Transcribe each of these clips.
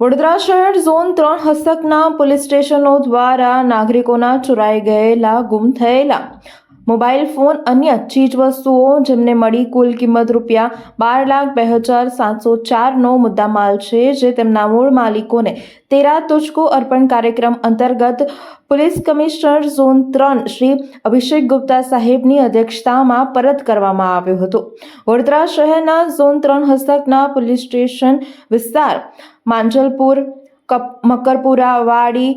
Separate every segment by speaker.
Speaker 1: વડોદરા શહેર ઝોન ત્રણ હસ્તકના પોલીસ સ્ટેશનો દ્વારા નાગરિકોના ચોરાઈ ગયેલા ગુમ થયેલા મોબાઈલ ફોન અન્ય ચીજવસ્તુઓ જેમને મળી કુલ કિંમત રૂપિયા બાર લાખ બે હજાર સાતસો ચારનો મુદ્દામાલ છે, જે તેમના મૂળ માલિકોને તેરા તુચકો અર્પણ કાર્યક્રમ અંતર્ગત પોલીસ કમિશનર ઝોન ત્રણ શ્રી અભિષેક ગુપ્તા સાહેબની અધ્યક્ષતામાં પરત કરવામાં આવ્યો હતો. વડોદરા શહેરના ઝોન ત્રણ હસ્તકના પોલીસ સ્ટેશન વિસ્તાર, માંજલપુર, કપ, મકરપુરા વાડી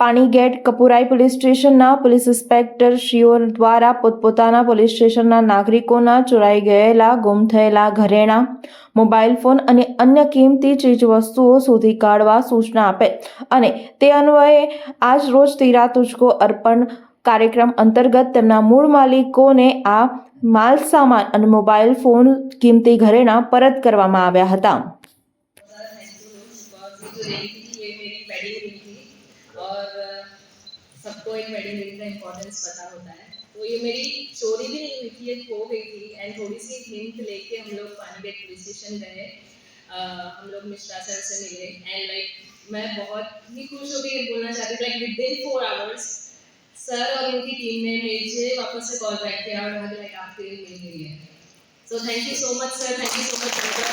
Speaker 1: પાણીગેટ કપુરાઈ પોલીસ સ્ટેશનના પોલીસ ઇન્સ્પેક્ટર શ્રીઓ દ્વારા પોતપોતાના પોલીસ સ્ટેશનના નાગરિકોના ચોરાઈ ગયેલા, ગુમ થયેલા ઘરેણાં, મોબાઈલ ફોન અને અન્ય કિંમતી ચીજવસ્તુઓ શોધી કાઢવા સૂચના આપે અને તે અન્વયે આજ રોજ તીરા તુજકો અર્પણ કાર્યક્રમ અંતર્ગત તેમના મૂળ માલિકોને આ માલ સામાન અને મોબાઈલ ફોન કિંમતી ઘરેણાં પરત કરવામાં આવ્યા હતા.
Speaker 2: थैंक यू ये ये मेरी और सबको एक वेडिंग रिंग का इम्पोर्टेंस पता होता है। तो ये मेरी चोरी भी नहीं हुई थी ये खो गई थी। एंड थोड़ी सी हिंट लेके हम लोग पानीगेट पुलिस स्टेशन गए। हम लोग मिश्रा सर से मिले। एंड लाइक मैं बहुत ही खुश हो गई ये बोलना चाहती like with in four hours sir और उनकी टीम ने मुझे वापस से कॉल बैक किया और कहा लाइक आपकी रिंग मिल गई है। So thank you so much, sir. Thank you so much, Mr.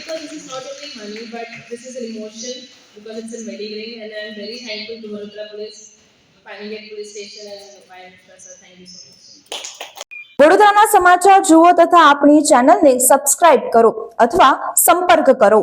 Speaker 2: Because this is not only money, but this is an emotion because it's a wedding ring, and I'm very thankful to Vadodara Police, Panigate Police Station, and my sir. Thank you so much.
Speaker 1: વડોદરાના સમાચાર જુઓ તથા આપણી ચેનલને subscribe કરો અથવા સંપર્ક કરો